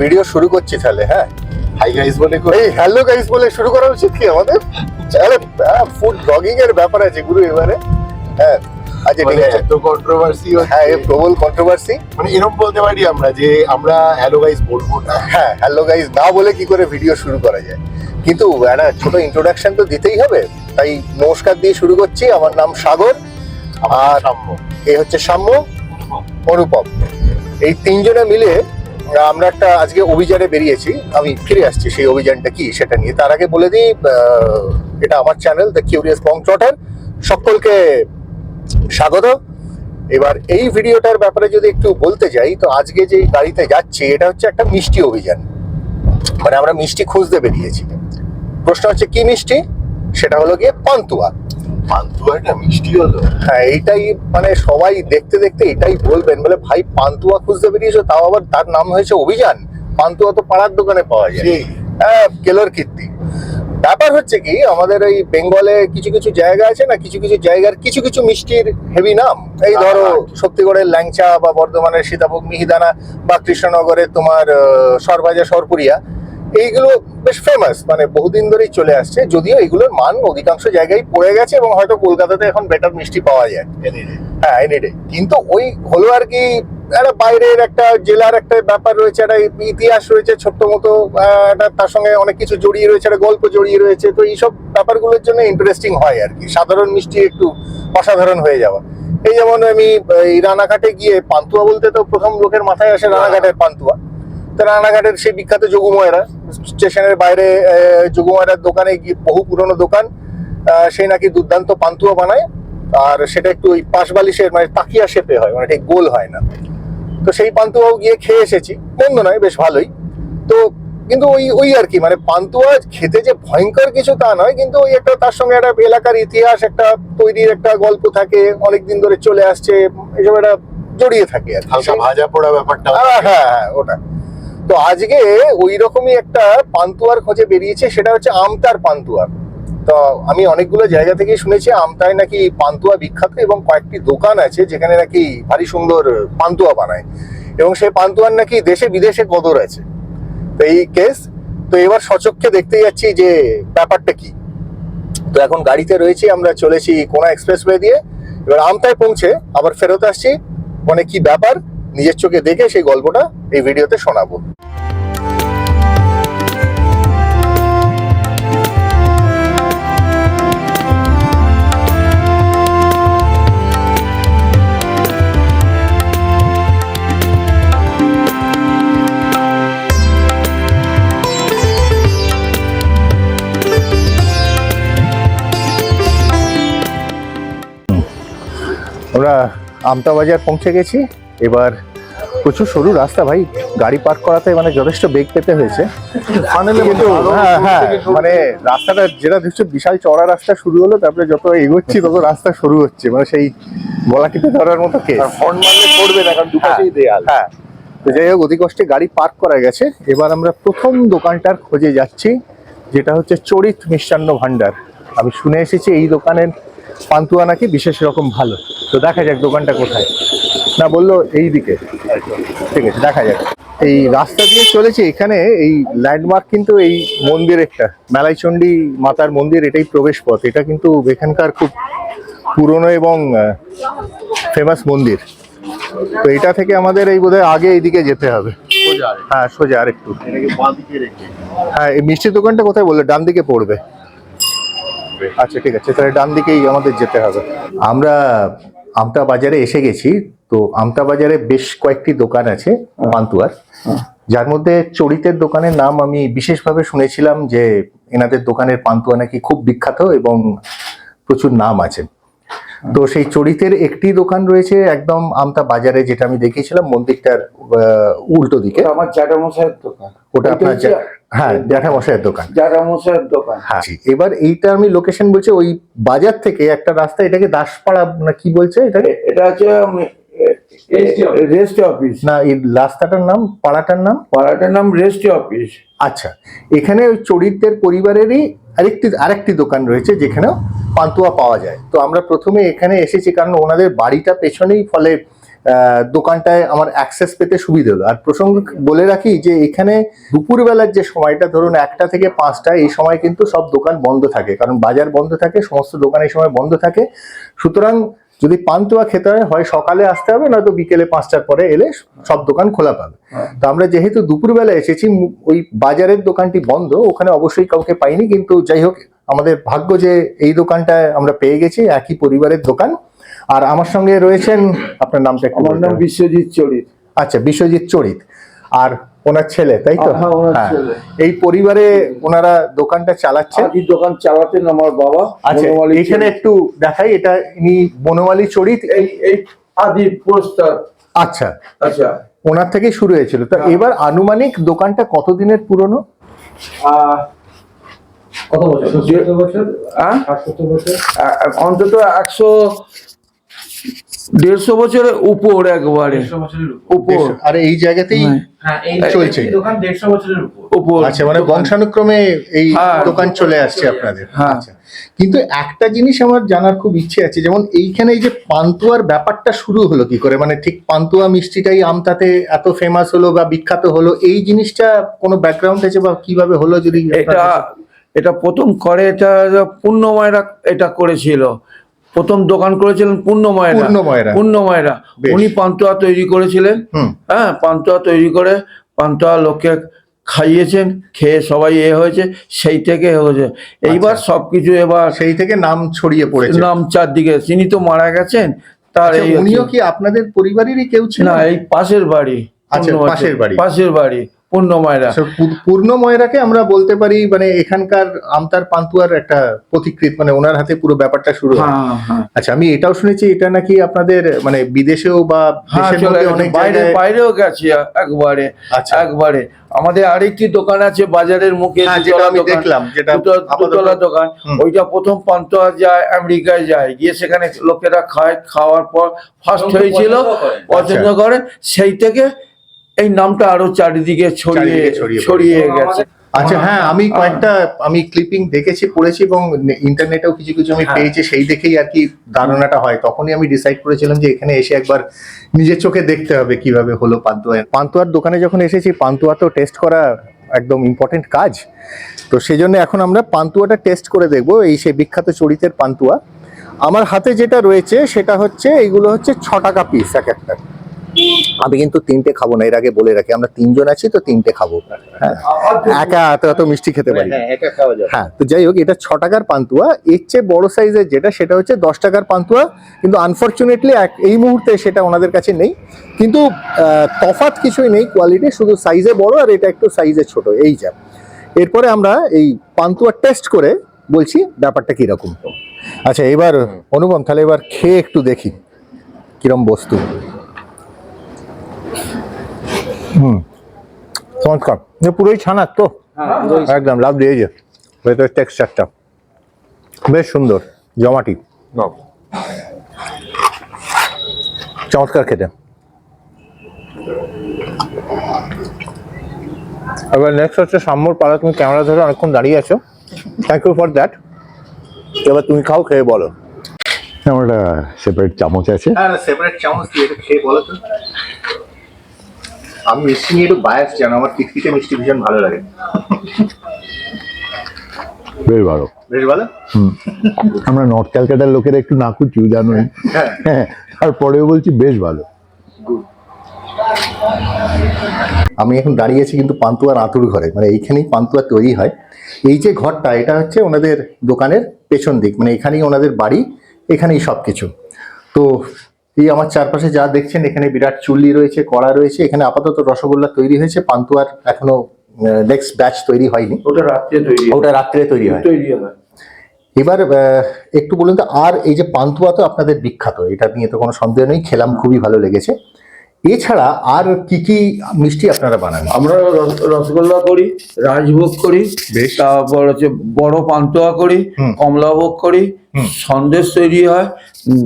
Video শুরু করছি তাহলে হ্যাঁ? হাই গাইস বলে এই হ্যালো গাইস বলে শুরু করা উচিত কি আমাদের? আরে ফুড ব্লগিং এর ব্যাপার আছে গুরু এবারে। হ্যাঁ আচ্ছা ঠিক আছে। এত কন্ট্রোভার্সি হ্যাঁ এ প্রবল কন্ট্রোভার্সি মানে এরকম বলতে পারি আমরা যে আমরা হ্যালো গাইস বলব না। হ্যাঁ হ্যালো গাইস না বলে কি করে ভিডিও শুরু করা যায়? কিন্তু একটা ছোট ইন্ট্রোডাকশন তো দিতেই হবে। তাই নমস্কার দিয়ে শুরু করছি। আমার নাম সাগর। আর- সাম্য। এ হচ্ছে সাম্য। অনুপম। এই তিনজনে মিলে আমরা একটা আজকে অভিযানে বেরিয়েছি, আমি ফিরে আসছি সেই অভিযানটা কি সেটা নিয়ে। তার আগে বলে দিই এটা আমার channel the curious Bong trotter সকলকে স্বাগত। এবার এই ভিডিওটার ব্যাপারে যদি একটু বলতে যাই, তো আজকে যে গাড়িতে যাচ্ছি, এটা হচ্ছে একটা মিষ্টি অভিযান। মানে আমরা মিষ্টি খুঁজতে বেরিয়েছি। প্রশ্ন হচ্ছে, কি মিষ্টি? সেটা হলো গিয়ে পান্তুয়া। পান্তুয়াটা মিষ্টি হলো। হ্যাঁ এইটাই মানে সবাই দেখতে দেখতে এটাই বলবেন বলে ভাই পান্তুয়া খুঁজতে বেরিয়েছো তাও আবার তার নাম হয়েছে অভিযান। পান্তুয়া তো পাড়ার দোকানে পাওয়া যায়। হ্যাঁ কেলোর কীর্তি। ব্যাপার হচ্ছে কি আমাদের এই বেঙ্গলে কিছু কিছু জায়গা আছে না কিছু কিছু জায়গার কিছু কিছু মিষ্টির হেভি নাম। এই ধরো হ্যাঁ। শক্তিগড়ের ল্যাংচা বা বর্ধমানের সীতাভোগ মিহিদানা বা কৃষ্ণনগরের তোমার সরভাজা সরপুরিয়া। এইগুলো বেশ ফেমাস মানে বহুদিন ধরেই চলে আসছে যদিও এগুলোর মান অধিকাংশ জায়গায় পড়ে গেছে এবং হয়তো কলকাতাতে এখন বেটার মিষ্টি পাওয়া যায়। হ্যাঁ এনি ডে কিন্তু ওই হলো আর কি একটা বাইরের একটা জেলার একটা ব্যাপার রয়েছে একটা ইতিহাস রয়েছে ছোট্ট মতো একটা তার সঙ্গে অনেক কিছু জড়িয়ে রয়েছে একটা গল্প জড়িয়ে রয়েছে তো এইসব ব্যাপারগুলোর জন্য ইন্টারেস্টিং হয় আর কি। সাধারণ মিষ্টি একটু অসাধারণ হয়ে যাওয়া। এই যেমন আমি এই রানাঘাটে গিয়ে পান্তুয়া বলতে তো প্রথম লোকের মাথায় আসে রানাঘাটের পান্তুয়া। তো রানাঘাটের সেই বিখ্যাত যোগুময়রা স্টেশনের বাইরে আহ, দোকানে গিয়ে বহু পুরনো দোকান সেই নাকি দুর্দান্ত পান্তুয়া বানায় আর সেটা একটু ওই পাশ বালিশের মানে তাকিয়া শেপে হয় মানে ঠিক গোল হয় না। তো সেই পান্তুয়াও গিয়ে খেয়ে এসেছি মন্দ নয় বেশ ভালোই। তো কিন্তু ওই ওই আর কি মানে পান্তুয়া খেতে যে ভয়ঙ্কর কিছু তা নয় কিন্তু ওই একটা তার সঙ্গে একটা এলাকার ইতিহাস একটা তৈরির একটা গল্প থাকে অনেক দিন ধরে চলে আসছে এসব একটা জড়িয়ে থাকে আর কি। হালকা ভাজা পোড়া ব্যাপারটা হ্যাঁ হ্যাঁ হ্যাঁ, ওটা। তো আজকে ওই রকমই একটা পান্তুয়ার খোঁজে বেরিয়েছে, সেটা হচ্ছে আমতার পান্তুয়া। তো আমি অনেকগুলো জায়গা থেকে শুনেছি, আমতায় নাকি পান্তুয়া বিখ্যাত এবং কয়েকটি দোকান আছে যেখানে নাকি ভারী সুন্দর পান্তুয়া বানায়। এবং সেই পান্তুয়ার নাকি দেশে বিদেশে কদর আছে। তো এই কেস, তো এবার সচক্ষে দেখতে যাচ্ছি যে ব্যাপারটা কি। তো এখন গাড়িতে রয়েছি, আমরা চলেছি কোনা এক্সপ্রেসওয়ে দিয়ে। এবার আমতায় পৌঁছে আবার ফেরত আসছি। মানে কি ব্যাপার? নিজের চোখে দেখে সেই গল্পটা এই ভিডিওতে শোনাবো। আমরা আমতা বাজার পৌঁছে গেছি। এবার প্রচুর সরু রাস্তা ভাই গাড়ি পার্ক করাতে মানে যথেষ্ট বেগ পেতে হয়েছে। হ্যাঁ হ্যাঁ মানে রাস্তাটা যেটা দেখছ বিশাল চড়া রাস্তা শুরু হলো তারপরে যত এগোচ্ছি তত রাস্তা শুরু হচ্ছে মানে সেই গলা টিপে ধরার মতো কেস হর্ন মারলে পড়বে না কারণ দুপাশেই দেয়াল। হ্যাঁ তো যাই হোক অতি কষ্টে গাড়ি পার্ক করা গেছে। এবার আমরা প্রথম দোকানটার খোঁজে যাচ্ছি যেটা হচ্ছে চরিত মিষ্টান্ন ভান্ডার। আমি শুনে এসেছি এই দোকানের পান্তুয়া নাকি বিশেষ রকম ভালো। তো দেখা যাক দোকানটা কোথায়। না বলল এই দিকে ঠিক আছে দেখা যাক। এই রাস্তা দিয়ে চলেছে এখানে এই ল্যান্ডমার্ক কিন্তু এই মন্দির একটা। মেলাইচণ্ডী মাতার মন্দির এটাই প্রবেশ পথ এটা কিন্তু এখানকার খুব পুরনো এবং ফেমাস মন্দির। তো এটা থেকে আমাদের এই বোধহয় আগে এইদিকে যেতে হবে। হ্যাঁ সোজা দিকে রেখে। হ্যাঁ এই মিষ্টির দোকানটা কোথায় বললে? ডান দিকে পড়বে। আচ্ছা ঠিক আছে তাহলে ডান দিকেই আমাদের যেতে হবে। আমরা আমতা বাজারে এসে গেছি তো আমতা বাজারে বেশ কয়েকটি দোকান আছে পান্তুয়ার। যার মধ্যে চরিতের দোকানের নাম আমি বিশেষভাবে শুনেছিলাম যে এনাদের দোকানের পান্তুয়া নাকি খুব বিখ্যাত এবং প্রচুর নাম আছে। তো সেই চরিতের একটি দোকান রয়েছে একদম আমতা বাজারে যেটা আমি দেখিয়েছিলাম মন্দিরটার আহ, উল্টো দিকে। এটা আমার জ্যাঠামশাইয়ের দোকান। ওটা আপনার হ্যাঁ জ্যাঠামশাইয়ের দোকান। জ্যাঠামশাইয়ের দোকান। হ্যাঁ এবার এইটা আমি লোকেশন বলছি ওই বাজার থেকে একটা রাস্তা এটাকে দাসপাড়া না কি বলছে এটাকে? এটা হচ্ছে রেস্ট অফিস না এই রাস্তাটার নাম পাড়াটার নাম? পাড়াটার নাম রেস্ট অফিস আচ্ছা এখানে ওই চরিত্রের পরিবারেরই আরেকটি আরেকটি দোকান রয়েছে যেখানেও পান্তুয়া পাওয়া যায়। তো আমরা প্রথমে এখানে এসেছি কারণ ওনাদের বাড়িটা পেছনেই ফলে দোকানটায় আমার অ্যাক্সেস পেতে সুবিধা হলো। আর প্রসঙ্গ বলে রাখি যে এখানে দুপুরবেলার যে সময়টা, ধরুন একটা থেকে পাঁচটা, এই সময় কিন্তু সব দোকান বন্ধ থাকে। কারণ বাজার বন্ধ থাকে, সমস্ত দোকান এই সময় বন্ধ থাকে। সুতরাং যদি পান্তুয়া খেতে হয় হয় সকালে আসতে হবে নয়তো বিকেলে পাঁচটার পরে এলে সব দোকান খোলা পাবে। তো আমরা যেহেতু দুপুরবেলা এসেছি ওই বাজারের দোকানটি বন্ধ ওখানে অবশ্যই কাউকে পাইনি কিন্তু যাই হোক আমাদের ভাগ্য যে এই দোকানটায় আমরা পেয়ে গেছি একই পরিবারের দোকান। আর আমার সঙ্গে রয়েছেন আপনার নামটা আমার নাম বিশ্বজিৎ চরিত। আচ্ছা বিশ্বজিৎ চরিত। আর ওনার ছেলে তাই তো? হ্যাঁ, ওনার হ্যাঁ। ছেলে। এই পরিবারে ওনারা দোকানটা চালাচ্ছেন? আদি দোকান চালাতেন আমার বাবা আচ্ছা বনমালী এখানে একটু দেখাই এটা ইনি বনমালী চরিত? এই এই আদি পোস্টার আচ্ছা। আচ্ছা। ওনার থেকে শুরু হয়েছিল। তো হ্যাঁ। এবার আনুমানিক দোকানটা কতদিনের পুরনো? আহ, কত বছর? বছর? অন্তত একশো দেড়শো বছরের উপর একবারে। উপর। উপর। আর এই জায়গাতেই হ্যাঁ। হ্যাঁ এই চলছে। দোকান দেড়শো বছরের উপর। উপর। আচ্ছা মানে বংশানুক্রমে এই হ্যাঁ। দোকান চলে আসছে আপনাদের। আচ্ছা। কিন্তু একটা জিনিস আমার জানার খুব ইচ্ছে আছে যেমন এইখানে এই যে পান্তুয়ার ব্যাপারটা শুরু হলো কি করে? মানে ঠিক পান্তুয়া মিষ্টিটাই আমতাতে এত ফেমাস হলো বা বিখ্যাত হলো এই জিনিসটা কোনো ব্যাকগ্রাউন্ড আছে বা কীভাবে হলো যদি এটা এটা প্রথম করে এটা পূর্ণময়রা এটা করেছিল। প্রথম দোকান করেছিলেন পূর্ণময়রা পূর্ণময়রা। পূর্ণময়রা উনি পান্তুয়া তৈরি করেছিলেন। হ্যাঁ পান্তুয়া তৈরি করে পান্তুয়া লোককে খাইয়েছেন খেয়ে সবাই এ হয়েছে সেই থেকে হয়েছে। এইবার আচ্ছা। সবকিছু এবার সেই থেকে নাম ছড়িয়ে পড়েছে। নাম চারদিকে। তিনি তো মারা গেছেন তার আচ্ছা, এই উনিও কি আপনাদের পরিবারেরই কেউ ছিল না এই পাশের বাড়ি। আচ্ছা, পাশের বাড়ি। পাশের বাড়ি। পূর্ণময়রা আচ্ছা, পূ- পূর্ণ ময়রাকে আমরা বলতে পারি মানে এখানকার আমতার পান্তুয়ার একটা প্রতিকৃত মানে ওনার হাতে পুরো ব্যাপারটা শুরু হয় হ্যাঁ হ্যাঁ আচ্ছা আমি এটাও শুনেছি এটা নাকি আপনাদের মানে বিদেশেও বা হ্যাঁ। বাইরে বাইরেও গেছি একবারে আচ্ছা। একবারে আমাদের আরেকটি দোকান আছে বাজারের মুখে হ্যাঁ, যেটা আমি দোকান। দেখলাম, দুতলা দোকান ওইটা প্রথম পান্তুয়া যায় আমেরিকায় যায় গিয়ে সেখানে লোকেরা খায় খাওয়ার পর ফার্স্ট হয়েছিল পছন্দ। করে সেই থেকে এই নামটা আরও চারিদিকে ছড়িয়ে ছড়িয়ে গেছে। আচ্ছা হ্যাঁ আমি কয়েকটা আমি ক্লিপিং দেখেছি পড়েছি এবং ইন্টারনেটেও কিছু কিছু আমি হ্যাঁ। পেয়েছি সেই দেখেই আর কি ধারণাটা হয়। তখনই আমি ডিসাইড করেছিলাম যে এখানে এসে একবার নিজের চোখে দেখতে হবে কীভাবে হলো পান্তুয়া পান্তুয়ার দোকানে যখন এসেছি পান্তুয়া তো টেস্ট করা একদম ইম্পর্টেন্ট কাজ। তো সেই জন্য এখন আমরা পান্তুয়াটা টেস্ট করে দেখব এই সেই বিখ্যাত চরিতের পান্তুয়া। আমার হাতে যেটা রয়েছে সেটা হচ্ছে এইগুলো হচ্ছে ছ টাকা পিস এক একটা। আমি কিন্তু তিনটে খাব না এর আগে বলে রাখি আমরা তিনজন আছি তো তিনটে খাব। হ্যাঁ একা এত এত মিষ্টি খেতে পারি যাবে। হ্যাঁ তো যাই হোক এটা ছ টাকার পান্তুয়া এর চেয়ে বড় সাইজের যেটা সেটা হচ্ছে দশ টাকার পান্তুয়া। কিন্তু আনফর্চুনেটলি এই মুহূর্তে সেটা ওনাদের কাছে নেই। কিন্তু তফাৎ কিছুই নেই কোয়ালিটি শুধু সাইজে বড় আর এটা একটু সাইজে ছোট এই যা। এরপরে আমরা এই পান্তুয়া টেস্ট করে বলছি ব্যাপারটা কীরকম। আচ্ছা এবার অনুপম তাহলে এবার খেয়ে একটু দেখি কিরম বস্তু। হুম। চমৎকার পুরোই ছানার তো। একদম লাভ দিয়েছে ভেতরের টেক্সচারটা বেশ সুন্দর জমাটি। চমৎকার খেতে। এবার নেক্সট হচ্ছে সাম্যর পাড়া। তুমি ক্যামেরা ধরে অনেকক্ষণ দাঁড়িয়ে আছো। থ্যাংক ইউ ফর দ্যাট এবার তুমি খাও খেয়ে বলো। আমার একটা সেপারেট চামচ আছে। হ্যাঁ সেপারেট চামচ দিয়ে খেয়ে বলো তো। আমি মিষ্টি নিয়ে একটু বায়াস জানো আমার কিটকিটে মিষ্টি ভীষণ ভালো লাগে। বেশ ভালো। বেশ ভালো? আমরা নর্থ ক্যালকাটার লোকেরা একটু নাকুচু জানোই। হ্যাঁ। হ্যাঁ তারপরেও বলছি বেশ ভালো। আমি এখন দাঁড়িয়ে আছি কিন্তু পান্তুয়ার আঁতুর ঘরে মানে এইখানেই পান্তুয়া তৈরি হয়। এই যে ঘরটা এটা হচ্ছে ওনাদের দোকানের পেছন দিক মানে এখানেই ওনাদের বাড়ি এখানেই সব কিছু তো এই আমার চারপাশে যা দেখছেন এখানে বিরাট চুল্লি রয়েছে কড়া রয়েছে এখানে আপাতত রসগোল্লা তৈরি হয়েছে পান্তুয়ার এখনও নেক্সট ব্যাচ তৈরি হয়নি। ওটা রাত্রে তৈরি ওটা রাত্রে তৈরি হয়। তৈরি হয়। এবার একটু বলুন তো আর এই যে পান্তুয়া তো আপনাদের বিখ্যাত এটা নিয়ে তো কোনো সন্দেহ নেই খেলাম খুবই ভালো লেগেছে। এছাড়া আর কি কি মিষ্টি আপনারা বানান? আমরা রস- রসগোল্লা করি রাজভোগ করি তারপর হচ্ছে বড় পান্তুয়া করি। কমলাভোগ করি সন্দেশ তৈরি হয়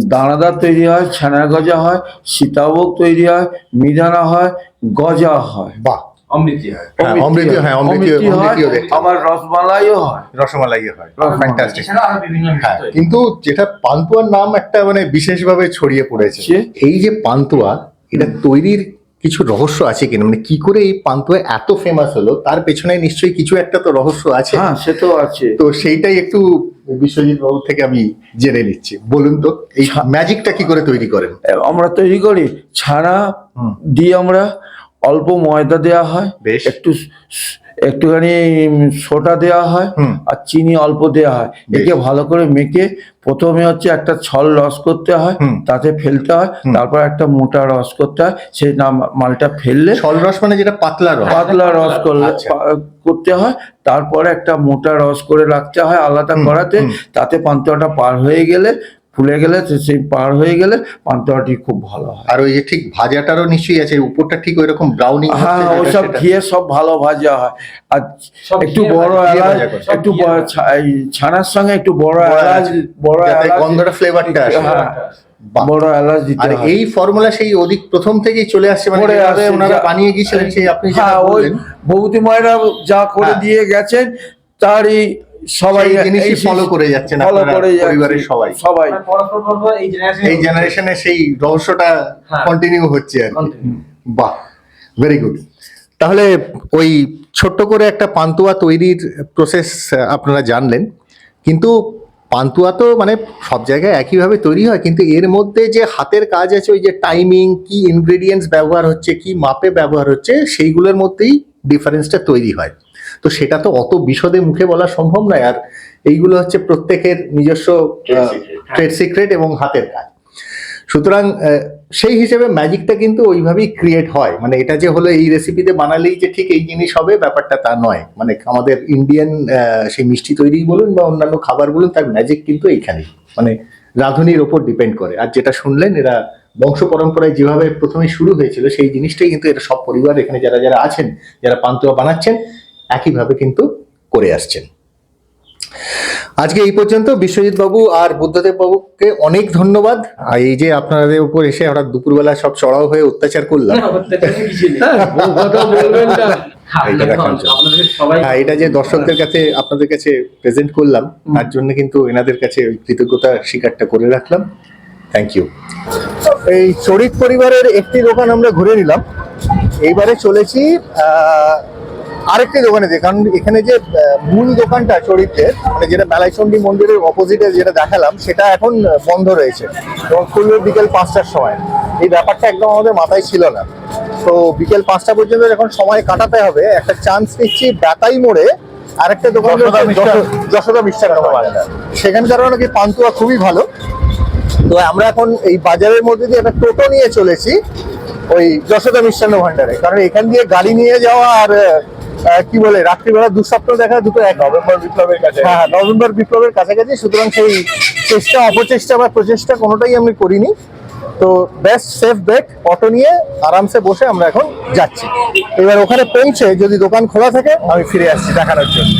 দানাদার তৈরি হয় ছানা গজা হয় সীতাভোগ তৈরি হয় মিধানা হয় গজা হয়। বাহ। অমৃতি হয়। হ্যাঁ, অমৃতি, হ্যাঁ, অমৃতি- অমৃতি হয়। আবার রসমালাইও হয়। রসমালাই হয়। ফ্যান্টাস্টিক এছাড়া আরও বিভিন্ন হ্যাঁ কিন্তু যেটা পান্তুয়ার নাম একটা মানে বিশেষভাবে ছড়িয়ে পড়েছে সে? এই যে পান্তুয়া এটা তৈরির কিছু রহস্য আছে কিনা? মানে কি করে এই পান্তুয়া এত ফেমাস হলো? তার পেছনে নিশ্চয়ই কিছু একটা তো রহস্য আছে। হ্যাঁ সে তো আছে। তো সেইটাই একটু বিশ্বজিৎ বাবু থেকে আমি জেনে নিচ্ছি। বলুন তো এই ম্যাজিকটা কি করে তৈরি করেন? আমরা তৈরি করি। ছানা দিয়ে আমরা অল্প ময়দা দেওয়া হয় বেশ। একটু একটুখানি সোটা দেওয়া হয় আর চিনি অল্প দেওয়া হয়। একে ভালো করে মেখে প্রথমে হচ্ছে একটা ছল রস করতে হয় তাতে ফেলতে হয় তারপর একটা মোটা রস করতে হয় সেই নাম মালটা ফেললে ছল রস মানে যেটা পাতলা রস পাতলা রস করলে আচ্ছা। করতে হয় তারপরে একটা মোটা রস করে রাখতে হয় আলাদা করাতে তাতে পান্তুয়াটা পার হয়ে গেলে ফুলে গেলে সেই পার হয়ে গেলে পান্তুয়াটি খুব ভালো হয়। আর ওই যে ঠিক ভাজাটারও নিশ্চয়ই আছে উপরটা ঠিক ওই রকম ব্রাউনিং হ্যাঁ ওসব ঘিয়ে সব ভালো ভাজা হয়। আর একটু বড় এলাচ একটু ছানার সঙ্গে একটু বড় এলাচ বড় গন্ধটা ফ্লেভারটা আসে। হ্যাঁ। বড় এলাচ দিতে আর এই ফর্মুলা সেই অধিক প্রথম থেকেই চলে আসছে মানে ওনারা বানিয়ে গিয়েছিলেন সেই আপনি যেটা হ্যাঁ ওই বললেন। ভৌতি মায়েরা যা করে হ্যাঁ। দিয়ে গেছেন তারই সবাই জিনিসই এই follow করে যাচ্ছেন আপনারা, পরিবারের সবাই। সবাই। এই জেনারেশনে সেই রহস্যটা হ্যাঁ। কন্টিনিউ হচ্ছে আর বাহ ভেরি গুড তাহলে ওই ছোট্ট করে একটা পান্তুয়া তৈরির প্রসেস আপনারা জানলেন। কিন্তু পান্তুয়া তো মানে সব জায়গায় একইভাবে তৈরি হয় কিন্তু এর মধ্যে যে হাতের কাজ আছে ওই যে টাইমিং কি ইনগ্রেডিয়েন্টস ব্যবহার হচ্ছে কি মাপে ব্যবহার হচ্ছে সেইগুলোর মধ্যেই ডিফারেন্সটা তৈরি হয়। তো সেটা তো অত বিশদে মুখে বলা সম্ভব নয়। আর এইগুলো হচ্ছে প্রত্যেকের নিজস্ব ট্রেড সিক্রেট এবং হাতের কাজ। সুতরাং সেই হিসেবে ম্যাজিকটা কিন্তু ওইভাবেই ক্রিয়েট হয়। মানে এটা যে হলো এই রেসিপিতে বানালেই যে ঠিক এই জিনিস হবে ব্যাপারটা তা নয়। মানে আমাদের ইন্ডিয়ান সেই মিষ্টি তৈরি বলুন বা অন্যান্য খাবার বলুন তার ম্যাজিক কিন্তু এইখানেই। মানে রাঁধুনির ওপর ডিপেন্ড করে। আর যেটা শুনলেন এরা বংশ পরম্পরায় যেভাবে প্রথমে শুরু হয়েছিল সেই জিনিসটাই কিন্তু এরা সব পরিবার এখানে যারা যারা আছেন যারা পান্তুয়া বানাচ্ছেন একইভাবে কিন্তু করে আসছেন। আজকে এই পর্যন্ত বিশ্বজিৎ বাবু আর বুদ্ধদেব বাবুকে অনেক ধন্যবাদ। আর এই যে আপনাদের উপর এসে হঠাৎ দুপুরবেলা সব চড়াও হয়ে অত্যাচার করলাম। হ্যাঁ। আপনাদের সবাই হ্যাঁ এটা যে দর্শকদের কাছে আপনাদের কাছে প্রেজেন্ট করলাম তার জন্য কিন্তু এনাদের কাছে ওই কৃতজ্ঞতা স্বীকারটা করে রাখলাম। থ্যাংক ইউ এই চরিত পরিবারের একটি দোকান আমরা ঘুরে নিলাম। এইবারে চলেছি আহ, আরেকটি দোকানে যে কারণ এখানে যে মূল দোকানটা চরিত্রের মানে যেটা বেলাইচন্ডী মন্দিরের অপোজিটে যেটা দেখালাম সেটা এখন বন্ধ রয়েছে। এবং খুলবে বিকেল পাঁচটার সময়। এই ব্যাপারটা একদম আমাদের মাথায় ছিল না। তো বিকেল পাঁচটা পর্যন্ত যখন সময় কাটাতে হবে একটা চান্স নিচ্ছি ব্যাতাই মোড়ে আরেকটা দোকান যশোদা মিষ্টান্ন। সেখানকার নাকি পান্তুয়া খুবই ভালো। তো আমরা এখন এই বাজারের মধ্যে দিয়ে একটা টোটো নিয়ে চলেছি ওই যশোদা মিষ্টান্ন ভান্ডারে। কারণ এখান দিয়ে গাড়ি নিয়ে যাওয়া আর কি বলে রাত্রিবেলা দুঃস্বপ্ন দেখা দুটো এক নভেম্বর বিপ্লবের কাছে। হ্যাঁ নভেম্বর বিপ্লবের কাছাকাছি সুতরাং সেই চেষ্টা অপচেষ্টা বা প্রচেষ্টা কোনোটাই আমি করিনি। তো বেস্ট সেফ বেট অটো নিয়ে আরামসে বসে আমরা এখন যাচ্ছি। এবার ওখানে পৌঁছে যদি দোকান খোলা থাকে আমি ফিরে আসছি দেখানোর জন্য।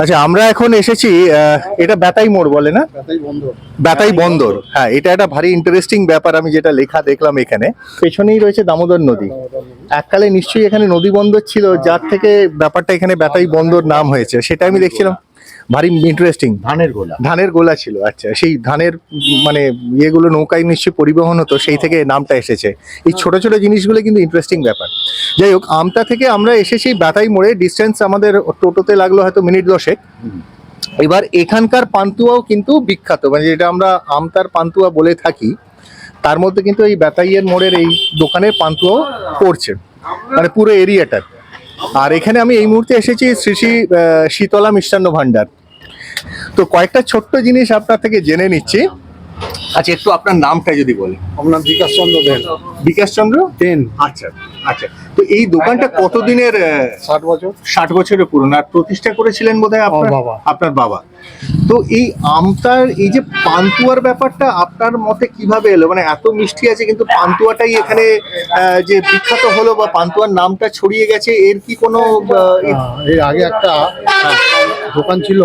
আচ্ছা আমরা এখন এসেছি এটা বেতাই মোড় বলে না? বেতাই বন্দর। হ্যাঁ এটা একটা ভারী ইন্টারেস্টিং ব্যাপার আমি যেটা লেখা দেখলাম এখানে। পেছনেই রয়েছে দামোদর নদী। এককালে নিশ্চয়ই এখানে নদী বন্দর ছিল যার থেকে ব্যাপারটা এখানে বেতাই বন্দর নাম হয়েছে। সেটা আমি দেখছিলাম। ভারী ইন্টারেস্টিং ধানের গোলা। ধানের গোলা ছিল আচ্ছা। সেই ধানের মানে ইয়েগুলো নৌকায় নিশ্চয়ই পরিবহন হতো সেই থেকে নামটা এসেছে। এই ছোট ছোট জিনিসগুলো কিন্তু ইন্টারেস্টিং ব্যাপার। যাই হোক আমতা থেকে আমরা এসেছি বাতাই মোড়ে। ডিস্টেন্স আমাদের টোটোতে লাগল হয়তো মিনিট দশেক। এবার এখানকার পান্তুয়াও কিন্তু বিখ্যাত। মানে যেটা আমরা আমতার পান্তুয়া বলে থাকি তার মধ্যে কিন্তু এই বেতাইয়ের মোড়ের এই দোকানের পান্তুয়াও পড়ছে। মানে পুরো এরিয়াটার। আর এখানে আমি এই মুহূর্তে এসেছি শ্রী শ্রী আহ, শীতলা মিষ্টান্ন ভাণ্ডার। তো কয়েকটা ছোট্ট জিনিস আপনার থেকে জেনে নিচ্ছি। আচ্ছা একটু আপনার নামটা যদি বলেন। আপনার বিকাশ চন্দ্র দেন বিকাশ চন্দ্র? দেন। আচ্ছা। আচ্ছা তো এই দোকানটা কতদিনের ষাট বছর। ষাট বছরের পুরনো আর প্রতিষ্ঠা করেছিলেন বোধহয় আপনার? বাবা। আপনার বাবা। তো এই আমটার এই যে পান্তুয়ার ব্যাপারটা আপনার মতে কীভাবে এলো? মানে এত মিষ্টি আছে কিন্তু পান্তুয়াটাই এখানে যে বিখ্যাত হলো বা পান্তুয়ার নামটা ছড়িয়ে গেছে এর কি কোনো হ্যাঁ, এর আগে একটা দোকান ছিল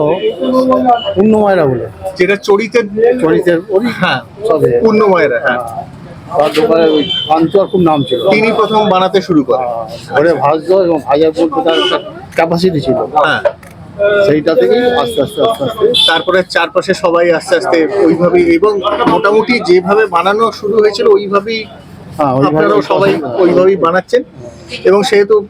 পূর্ণমায়রা বলে। যেটা চড়িতে চরিত্রের ওই হ্যাঁ। পূর্ণময়েরা হ্যাঁ। তার ওই পান্তুয়ার খুব নাম ছিল। তিনি প্রথম বানাতে শুরু করেন। ঘরে ভাজত এবং ভাজার তার একটা ক্যাপাসিটি ছিল। হ্যাঁ। সেইটা থেকেই আস্তে আস্তে আস্তে আস্তে। তারপরে চারপাশে সবাই আস্তে আস্তে ওইভাবেই এবং মোটামুটি যেভাবে বানানো শুরু হয়েছিল ওইভাবেই ওইভাবে আপনারাও সবাই ওইভাবেই বানাচ্ছেন। এবং সেহেতু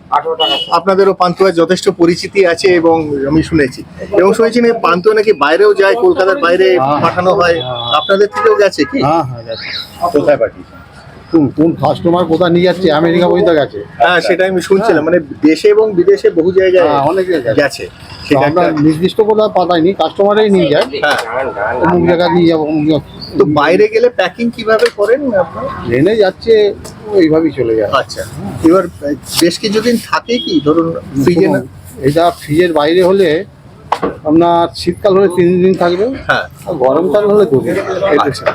আপনাদেরও পান্তুয়ার যথেষ্ট পরিচিতি আছে এবং আমি শুনেছি। এবং শুনেছি না পান্তুয়া নাকি বাইরেও যায় কলকাতার বাইরে হ্যাঁ। পাঠানো হয়। আপনাদের থেকেও গেছে কি? হ্যাঁ হ্যাঁ কোথায় পাঠিয়েছে কোন কোন কাস্টমার কোথায় নিয়ে যাচ্ছে? আমেরিকা পর্যন্ত গেছে। হ্যাঁ সেটা আমি শুনছিলাম। মানে দেশে এবং বিদেশে বহু জায়গায় হ্যাঁ অনেক জায়গায় গেছে। সেটা আমরা একটা- নির্দিষ্ট কোথাও পাঠাইনি কাস্টমারই নিয়ে যায়। হ্যাঁ। অমুক জায়গায় নিয়ে যাব অমুক তো বাইরে গেলে প্যাকিং কীভাবে করেন? আপনারা? ট্রেনে যাচ্ছে ওইভাবেই চলে যায়। আচ্ছা। এবার বেশ কিছুদিন থাকে কি? ধরুন ফ্রিজে না? এটা ফ্রিজের বাইরে হলে আপনার শীতকাল হলে তিন দিন থাকবে হ্যাঁ। গরমকাল হলে দু দিন। আচ্ছা।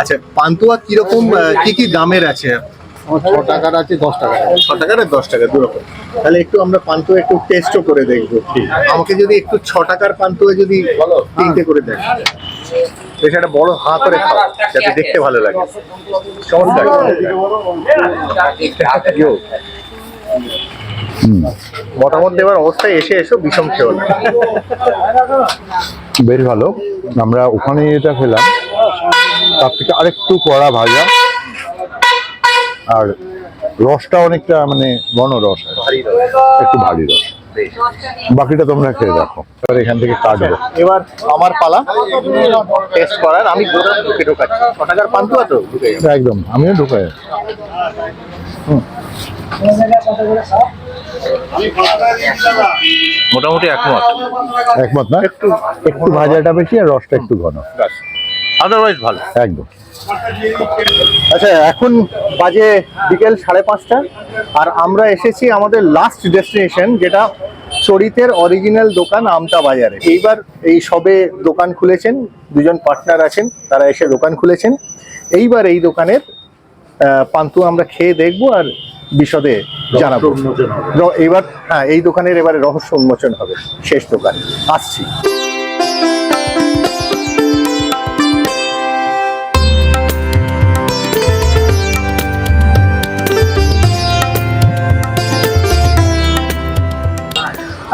আচ্ছা পান্তুয়া কীরকম কি কি দামের আছে? আমার ছ টাকার আছে দশ টাকার ছ টাকার আর দশ টাকা দু রকম তাহলে একটু আমরা পান্তুয়া একটু টেস্টও করে দেখব। আমাকে যদি একটু ছ টাকার পান্তুয়া যদি তিনটে করে দেন বেশ একটা বড় হাঁ করে খাও যাতে দেখতে ভালো লাগে। চমৎকার। মতামত দেওয়ার অবস্থায় এসে এসো বিষম না। বেশ ভালো। আমরা ওখানে এটা খেলাম তার থেকে আরেকটু কড়া ভাজা। আর রসটা অনেকটা মানে ঘন রস আছে, ভারী রস। একটু ভারী রস। বাকিটা তোমরা খেয়ে দেখো। এবার এখান থেকে কাটবো। এবার আমার পালা। টেস্ট করার। আমি গোড়া ঢুকে ঢোকাচ্ছি। ছ টাকার পান্তুয়া তো ঢুকে একদম আমিও ঢুকাই। মোটামুটি একমত। একমত না? একটু। একটু ভাজাটা বেশি আর রসটা একটু ঘন। আদারওয়াইজ ভালো। একদম। আচ্ছা এখন বাজে বিকেল সাড়ে পাঁচটা আর আমরা এসেছি আমাদের লাস্ট ডেস্টিনেশন যেটা চরিতের অরিজিনাল দোকান আমতা বাজারে। এইবার এই সবে দোকান খুলেছেন দুজন পার্টনার আছেন তারা এসে দোকান খুলেছেন। এইবার এই দোকানের পান্তু আমরা খেয়ে দেখব আর বিশদে জানাব। এবার হ্যাঁ এই দোকানের এবারে রহস্য উন্মোচন হবে। শেষ দোকান। আসছি।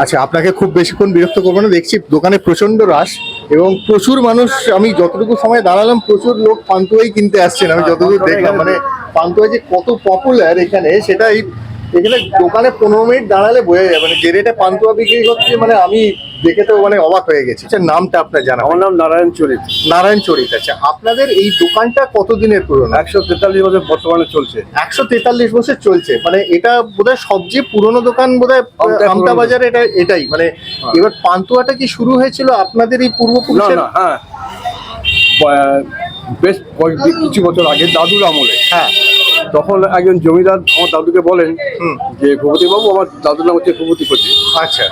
আচ্ছা আপনাকে খুব বেশিক্ষণ বিরক্ত করব না। দেখছি দোকানে প্রচণ্ড রাশ এবং প্রচুর মানুষ, আমি যতটুকু সময় দাঁড়ালাম, প্রচুর লোক পান্তুয়াই কিনতে আসছেন। আমি যতটুকু দেখলাম মানে পান্তুয়া যে কত পপুলার এখানে, সেটাই এখানে দোকানে পনেরো মিনিট দাঁড়ালে বোঝা যায় মানে যে রেটে পান্তুয়া বিক্রি হচ্ছে মানে আমি দেখে তো মানে অবাক হয়ে গেছি। আচ্ছা নামটা আপনার জানা আমার নাম নারায়ণ চরিত। নারায়ণ চরিত আচ্ছা। আপনাদের এই দোকানটা কতদিনের পুরনো? একশো তেতাল্লিশ বছর বর্তমানে চলছে। একশো তেতাল্লিশ বছর চলছে মানে এটা বোধহয় সবচেয়ে পুরনো দোকান বোধহয় আমতা। বাজারে এটা এটাই মানে এবার পান্তুয়াটা কি শুরু হয়েছিল আপনাদের এই পূর্বপুরুষের হ্যাঁ। বেশ কিছু বছর আগে দাদুর আমলে। হ্যাঁ। তখন একজন জমিদার আমার দাদুকে বলেন। যে ভূপতি বাবু আমার দাদুর নাম হচ্ছে ভূপতিপতি আচ্ছা।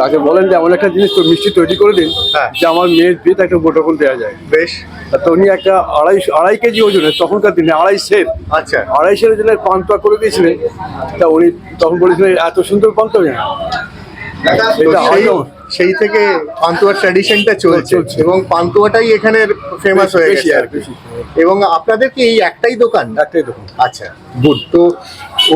তাকে বলেন যে এমন একটা জিনিস তো মিষ্টি তৈরি করে দিন হ্যাঁ। যে আমার মেয়ের বিয়েতে একটা গোটকল দেওয়া যায়। বেশ। তা উনি একটা আড়াই আড়াই কেজি ওজনের তখনকার দিনে আড়াই সের। আচ্ছা। আড়াই সের ওজনের পান্তুয়া করে দিয়েছিলেন। তা উনি তখন বলেছিলেন এত সুন্দর পান্তুয়া তো এটা সেই থেকে পান্তুয়ার ট্র্যাডিশনটা চলছে। এবং পান্তুয়াটাই এখানে ফেমাস হয়ে গেছে আর কি। এবং আপনাদের কি এই একটাই দোকান? একটাই দেখুন আচ্ছা গুড তো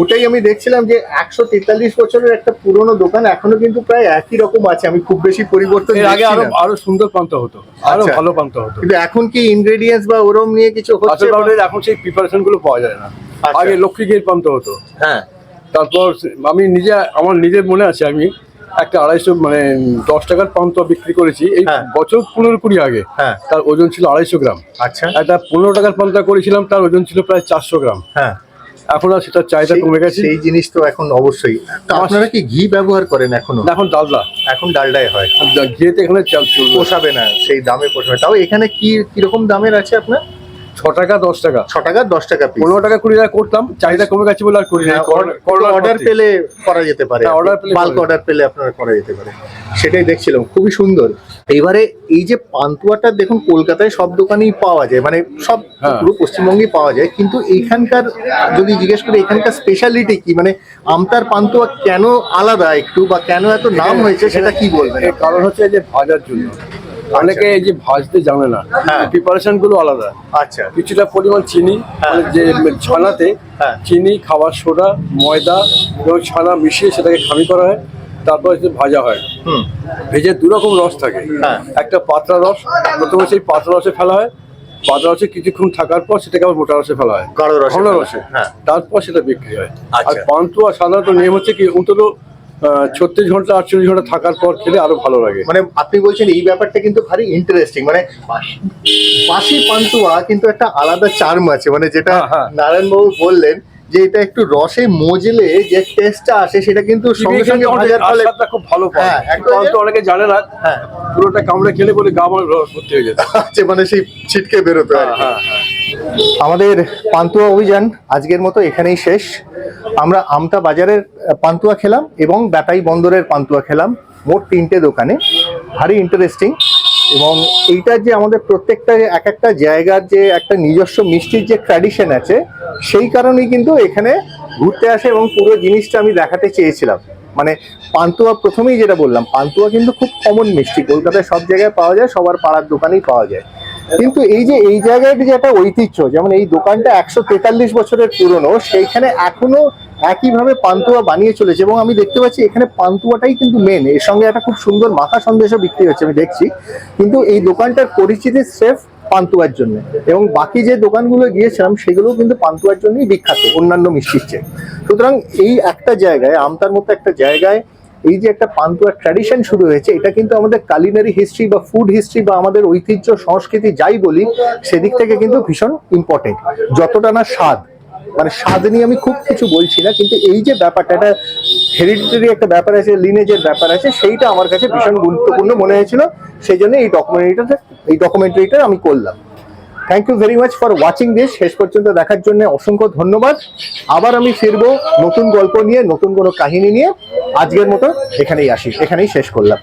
ওটাই আমি দেখছিলাম যে একশো তেতাল্লিশ বছরের একটা পুরনো দোকান এখনও কিন্তু প্রায় একই রকম আছে। আমি খুব বেশি পরিবর্তন আগে আরও আরও সুন্দর পান্তা হতো আরও আচ্ছা। ভালো পান্তা হতো। কিন্তু এখন কি ইনগ্রেডিয়েন্টস বা ওরম নিয়ে কিছু হচ্ছে? এখন সেই প্রিপারেশনগুলো পাওয়া যায় না। আচ্ছা। আগে লক্ষ্মী গিয়ে পান্তা হতো। হ্যাঁ। তারপর আমি নিজে আমার নিজের মনে আছে আমি একটা আড়াইশো মানে দশ টাকার পান্তা বিক্রি করেছি। এই হ্যাঁ। বছর পনেরো কুড়ি আগে। হ্যাঁ। তার ওজন ছিল আড়াইশো গ্রাম। আচ্ছা। একটা পনেরো টাকার পান্তা করেছিলাম তার ওজন ছিল প্রায় চারশো গ্রাম। হ্যাঁ। এখন আর সেটার চাহিদা কমে গেছে। সেই জিনিস তো এখন অবশ্যই। তো আপনারা কি ঘি ব্যবহার করেন এখনও? এখন ডালদা এখন ডালডাই হয়। ঘিয়েতে এখানে পোষাবে না সেই দামে পোষাবে। তাও এখানে কি কীরকম দামের আছে আপনার? ছ টাকা দশ টাকা। ছ টাকা দশ টাকা পনেরো টাকা কুড়ি টাকা করতাম চাহিদা কমে গেছে বলে আর করি না অর্ডার পেলে করা যেতে পারে। হ্যাঁ, order পেলে বাল্ক অর্ডার পেলে আপনারা করা যেতে পারে। সেটাই দেখছিলাম খুবই সুন্দর। এবারে এই যে পান্তুয়াটা দেখুন কলকাতায় সব দোকানেই পাওয়া যায় মানে সব হ্যাঁ। পুরো পশ্চিমবঙ্গেই পাওয়া যায়। কিন্তু এইখানকার যদি জিজ্ঞেস করি এখানকার স্পেশালিটি কি? মানে আমতার পান্তুয়া কেন আলাদা একটু বা কেন এত নাম হয়েছে সেটা কি বলবেন? কারণ হচ্ছে যে ভাজার জন্য। অনেকে এই যে ভাজতে জানে না হ্যাঁ। প্রিপারেশনগুলো আলাদা। আচ্ছা। কিছুটা পরিমাণ চিনি মানে যে ছানাতে হ্যাঁ। চিনি খাবার সোডা ময়দা এবং ছানা মিশিয়ে সেটাকে খামি করা হয় তারপর ভাজা হয়। ভেজে দু রকম রস থাকে। হ্যাঁ। একটা পাতলা রস প্রথমে সেই পাতলা রসে ফেলা হয়। পাতলা রসে কিছুক্ষণ থাকার পর সেটাকে আবার মোটা রসে ফেলা হয়। ঘন রসে। হ্যাঁ। তারপর সেটা বিক্রি হয়। আর আচ্ছা। পান্তুয়া সাধারণত নিয়ম হচ্ছে কি অন্তত ছত্রিশ ঘণ্টা আটচল্লিশ ঘণ্টা থাকার পর খেলে আরও ভালো লাগে মানে আপনি বলছেন এই ব্যাপারটা কিন্তু ভারী ইন্টারেস্টিং মানে বাসি পান্তুয়া কিন্তু একটা আলাদা চার্ম আছে মানে যেটা হ্যাঁ, হ্যাঁ। নারায়ণবাবু বললেন যে এটা একটু রসে মজলে যে টেস্টটা আসে সেটা কিন্তু সঙ্গে সঙ্গে ভাজার ফলে খুব ভালো হ্যাঁ, একদম। পান্তু অনেকে জানে না হ্যাঁ। পুরোটা কামড়ে খেলে বলে গা আমার রস ভর্তি হয়ে যেত আছে মানে সেই ছিটকে বেরোতো কি। হ্যাঁ হ্যাঁ আমাদের পান্তুয়া অভিযান আজকের মতো এখানেই শেষ। আমরা আমতা বাজারের পান্তুয়া খেলাম এবং ব্যাটাই বন্দরের পান্তুয়া খেলাম। মোট তিনটে দোকানে। ভারী ইন্টারেস্টিং এবং এইটা যে আমাদের প্রত্যেকটা এক একটা জায়গার যে একটা নিজস্ব মিষ্টির যে ট্র্যাডিশন আছে, সেই কারণেই কিন্তু এখানে ঘুরতে আসে এবং পুরো জিনিসটা আমি দেখাতে চেয়েছিলাম। মানে পান্তুয়া প্রথমেই যেটা বললাম, পান্তুয়া কিন্তু খুব কমন মিষ্টি। কলকাতায় সব জায়গায় পাওয়া যায়, সবার পাড়ার দোকানেই পাওয়া যায়। কিন্তু এই যে, এই জায়গাটি যে একটা ঐতিহ্য, যেমন এই দোকানটা একশো তেতাল্লিশ বছরের পুরনো, সেইখানে এখনও একইভাবে পান্তুয়া বানিয়ে চলেছে এবং আমি দেখতে পাচ্ছি এখানে পান্তুয়াটাই কিন্তু মেন এর সঙ্গে একটা খুব সুন্দর মাখা সন্দেশও বিক্রি হচ্ছে, আমি দেখছি। কিন্তু এই দোকানটার পরিচিতি স্রেফ পান্তুয়ার জন্য এবং বাকি যে দোকানগুলো গিয়েছিলাম, সেগুলোও কিন্তু পান্তুয়ার জন্যই বিখ্যাত, অন্যান্য মিষ্টির চেয়ে। সুতরাং এই একটা জায়গায়, আমতার মতো একটা জায়গায় এই যে একটা পান্তুয়ার ট্র্যাডিশন শুরু হয়েছে, এটা কিন্তু আমাদের কালিনারি হিস্ট্রি বা ফুড হিস্ট্রি বা আমাদের ঐতিহ্য, সংস্কৃতি যাই বলি, সেদিক থেকে কিন্তু ভীষণ ইম্পর্টেন্ট যতটা না স্বাদ মানে স্বাদ নিয়ে আমি খুব কিছু বলছি না, কিন্তু এই যে ব্যাপারটা একটা হেরিডিটারি একটা ব্যাপার আছে লিনেজের ব্যাপার আছে, সেইটা আমার কাছে ভীষণ গুরুত্বপূর্ণ মনে হয়েছিল, সেই জন্য এই ডকুমেন্টারিটা এই ডকুমেন্টারিটা আমি করলাম। Thank you very much for watching this শেষ পর্যন্ত দেখার জন্য অসংখ্য ধন্যবাদ। আবার আমি ফিরবো নতুন গল্প নিয়ে, নতুন কোনো কাহিনী নিয়ে। আজকের মতো এখানেই আসি, এখানেই শেষ করলাম।